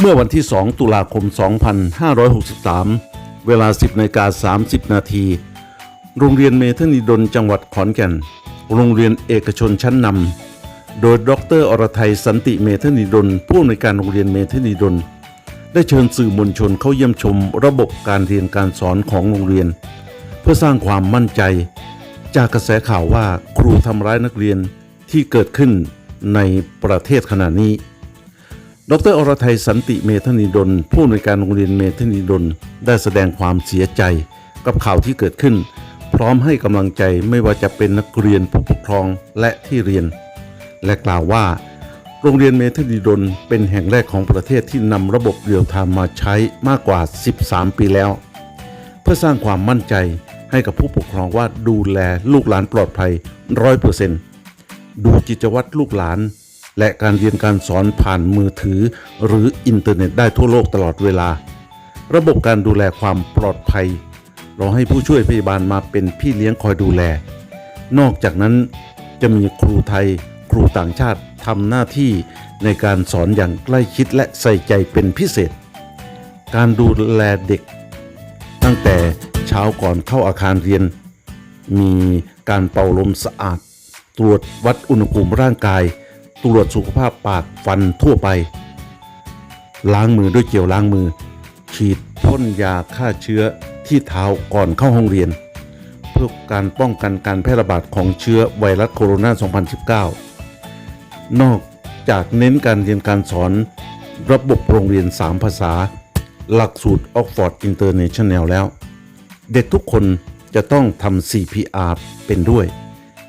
เมื่อวันที่ 2 ตุลาคม 2563 เวลา 10นาฬิกา30 นาที โรงเรียนเมธนิดลจังหวัดขอนแก่น โรงเรียนเอกชนชั้นนำ โดยดรอรไทยสันติเมธนิดลผู้อำนวยการโรงเรียนเมธนิดล ได้เชิญสื่อมวลชนเข้าเยี่ยมชมระบบการเรียนการสอนของโรงเรียน เพื่อสร้างความมั่นใจ จากกระแสข่าวว่าครูทำร้ายนักเรียนที่เกิดขึ้นในประเทศขณะนี้ ดรอรไทยสันติเมธนิดลผู้อำนวยการโรงเรียนเมธนิดลได้แสดงความเสียใจกับข่าวที่เกิดขึ้น พร้อมให้กำลังใจไม่ว่าจะเป็นนักเรียนผู้ปกครองและที่เรียน และกล่าวว่า โรงเรียนเมธนิดลเป็นแห่งแรกของประเทศที่นำระบบเรียลไทม์มาใช้มากกว่า 13 ปีแล้ว เพื่อสร้างความมั่นใจให้กับผู้ปกครองว่าดูแลลูกหลานปลอดภัยร้อยเปอร์เซ็นต์ดูกิจวัตรลูกหลาน และการเรียนการสอนผ่านมือถือ หรืออินเทอร์เน็ตได้ทั่วโลกตลอดเวลา ระบบการดูแลความปลอดภัย เราให้ผู้ช่วยพยาบาลมาเป็นพี่เลี้ยงคอยดูแล นอกจากนั้นจะมีครูไทย ครูต่างชาติทำหน้าที่ในการสอนอย่างใกล้ชิดและใส่ใจเป็นพิเศษ การดูแลเด็ก ตั้งแต่เช้าก่อนเข้าอาคารเรียน มีการเป่าลมสะอาด ตรวจวัดอุณหภูมิร่างกาย ตรวจสุขภาพปากฟันทั่วไป ล้างมือด้วยเจลล้างมือ ฉีดพ่นยาฆ่าเชื้อที่เท้าก่อนเข้าห้องเรียน เพื่อการป้องกันการแพร่ระบาดของเชื้อไวรัสโคโรนา 2019 นอกจากเน้นการเรียนการสอนระบบโรงเรียน 3 ภาษา หลักสูตร Oxford International แล้ว เด็กทุกคนจะต้องทำ CPR เป็นด้วย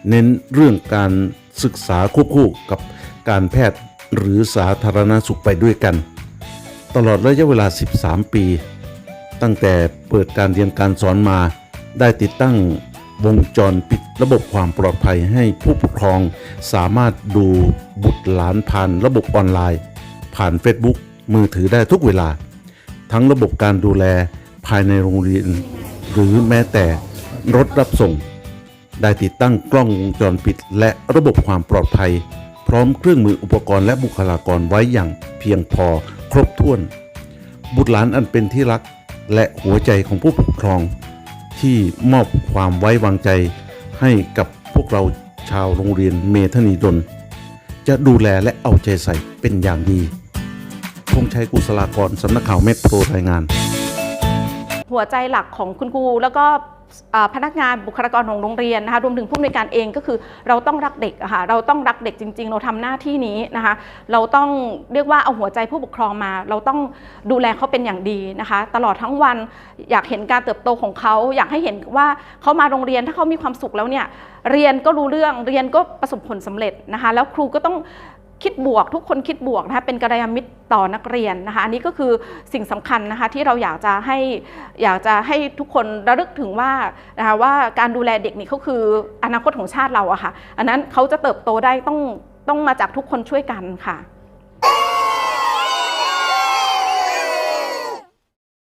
เน้นเรื่องการศึกษาควบคู่กับ การแพทย์หรือสาธารณสุขไปด้วยกัน ตลอดระยะเวลา 13 ปี ตั้งแต่เปิดการเรียนการสอนมาได้ติดตั้งวงจรปิดระบบความปลอดภัยให้ผู้ปกครองสามารถดูบุตรหลานผ่านระบบออนไลน์ ผ่าน Facebook มือถือได้ทุกเวลา ทั้งระบบการดูแลภายในโรงเรียน หรือแม้แต่รถรับส่ง ได้ติดตั้งกล้องวงจรปิดและระบบความปลอดภัย พร้อมเครื่องมืออุปกรณ์และบุคลากรไว้อย่างเพียงพอครบถ้วน บุตรหลานอันเป็นที่รักและหัวใจของผู้ปกครอง ที่มอบความไว้วางใจให้กับพวกเราชาวโรงเรียนเมธนีดล จะดูแลและเอาใจใส่เป็นอย่างดีพงชัยกุศลากรสำนักข่าวเมกโปรรายงาน หัวใจหลักของคุณครูแล้วก็ พนักงานบุคลากรของโรงเรียนนะคะรวมถึงผู้อำนวยการเองก็คือเราต้องรักเด็กค่ะเราต้องรักเด็กจริง ๆ เราทำหน้าที่นี้นะคะเราต้องเรียกว่าเอาหัวใจผู้ปกครองมา เราต้องดูแลเขาเป็นอย่างดีนะคะ ตลอดทั้งวันอยากเห็นการเติบโตของเขา อยากให้เห็นว่าเขามาโรงเรียนถ้าเขามีความสุขแล้วเนี่ยเรียนก็รู้เรื่องเรียนก็ประสบผลสำเร็จนะคะ แล้วครูก็ต้อง คิดบวก ทุกคนคิดบวกนะคะเป็นกัลยาณมิตรต่อนักเรียนนะคะอันนี้ก็คือสิ่งสำคัญนะคะที่เราอยากจะให้อยากจะให้ทุกคนระลึกถึงว่านะคะว่าการดูแลเด็กนี่เขาคืออนาคตของชาติเราอะค่ะอันนั้นเขาจะเติบโตได้ต้องต้องมาจากทุกคนช่วยกันค่ะ